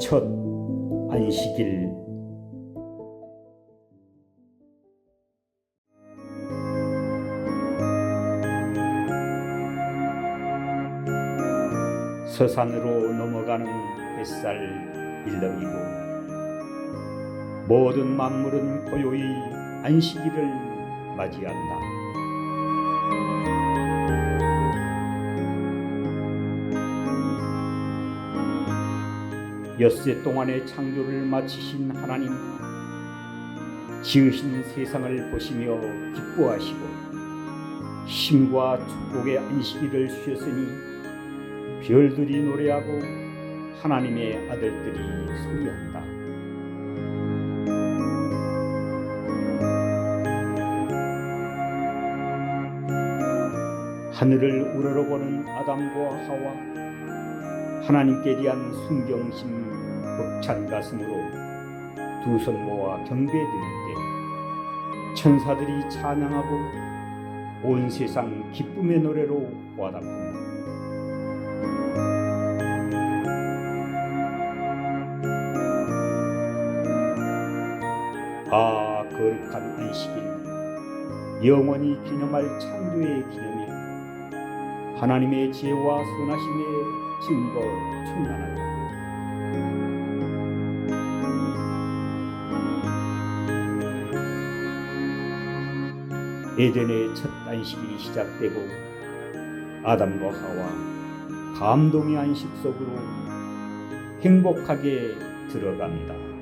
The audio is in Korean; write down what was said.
첫 안식일 서산으로 넘어가는 햇살 일렁이고 모든 만물은 고요히 안식일을 맞이한다. 엿새 동안의 창조를 마치신 하나님, 지으신 세상을 보시며 기뻐하시고 힘과 축복의 안식일을 쉬었으니 별들이 노래하고 하나님의 아들들이 소리한다. 하늘을 우러러보는 아담과 하와 하나님께 대한 순경심 벅찬 가슴으로 두 손 모아 경배드릴 때 천사들이 찬양하고 온 세상 기쁨의 노래로 와답합니다. 아 거룩한 안식일 영원히 기념할 창조의 기념일 하나님의 지혜와 선하심의 증거 충만하다. 예전의 첫 안식일이 시작되고 아담과 하와 감동의 안식 속으로 행복하게 들어간다.